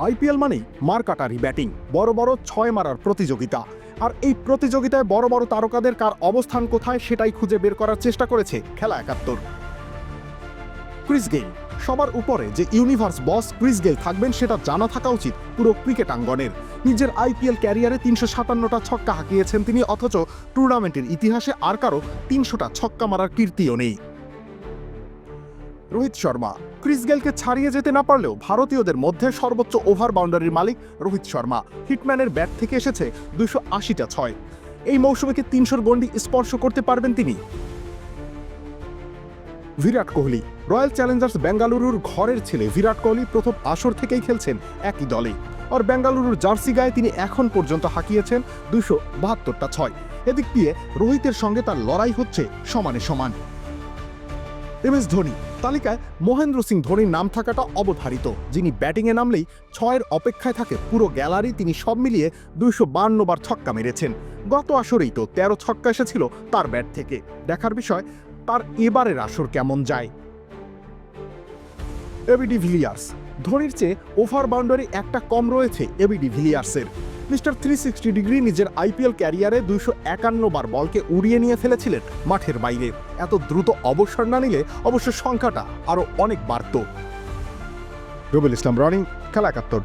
IPL মানেই মারকাটারি batting, বড় বড় ছয় মারার প্রতিযোগিতা। আর এই প্রতিযোগিতায় বড় বড় তারকাদের কার অবস্থান কোথায় সেটাই খুঁজে বের করার চেষ্টা করেছে খেলা একাত্তর। ক্রিস গেইল, সবার উপরে যে ইউনিভার্স বস ক্রিস গেইল থাকবেন সেটা জানা থাকা উচিত পুরো ক্রিকেট আঙ্গনের নিজের আইপিএল ক্যারিয়ারে তিনশো সাতান্নটা ছক্কা হাঁকিয়েছেন তিনি, অথচ টুর্নামেন্টের ইতিহাসে আর কারও তিনশোটা ছক্কা মারার কীর্তিও নেই। রোহিত শর্মা। ক্রিস গেলকে ছাড়িয়ে যেতে না পারলেও ভারতীয়দের মধ্যে সর্বোচ্চ ওভার বাউন্ডারির মালিক রোহিত শর্মা। হিটম্যানের ব্যাট থেকে এসেছে দুশো আশিটা ছয়। এই মৌসুমে কি তিনশোর গন্ডি স্পর্শ করতে পারবেন তিনি? বিরাট কোহলি। রয়্যাল চ্যালেঞ্জার্স বেঙ্গালুরুর ঘরের ছেলে বিরাট কোহলি প্রথম আসর থেকেই খেলছেন একই দলে। আর বেঙ্গালুরুর জার্সি গায়ে তিনি এখন পর্যন্ত হাঁকিয়েছেন দুশো বাহাত্তরটা ছয়। এদিক দিয়ে রোহিতের সঙ্গে তার লড়াই হচ্ছে সমানে সমান। M S Dhoni. তালিকায় মহেন্দ্র সিং ধোনির নাম থাকাটা অবধারিত, যিনি ব্যাটিংয়ে নামলেই ছয়ের অপেক্ষায় থাকে পুরো গ্যালারি, তিনি সব মিলিয়ে দুইশো বার ছক্কা মেরেছেন। গত আসরেই তো তেরো ছক্কা এসেছিল তার ব্যাট থেকে। দেখার বিষয়, তার এবারের আসর কেমন যায়? ABD Villiers. ধোনির চেয়ে ওভার বাউন্ডারি একটা কম রয়েছে এবিডি ভিলিয়ার্সের। মিস্টার থ্রি সিক্সটি ডিগ্রি নিজের আইপিএল ক্যারিয়ারে দুইশো একান্ন বার বলকে উড়িয়ে নিয়ে ফেলেছিলেন মাঠের বাইরে। এত দ্রুত অবসর না নিলে অবশ্য সংখ্যাটা আরও অনেক বাড়ত। রুবেল ইসলাম রনিং, খেলা একাত্তর।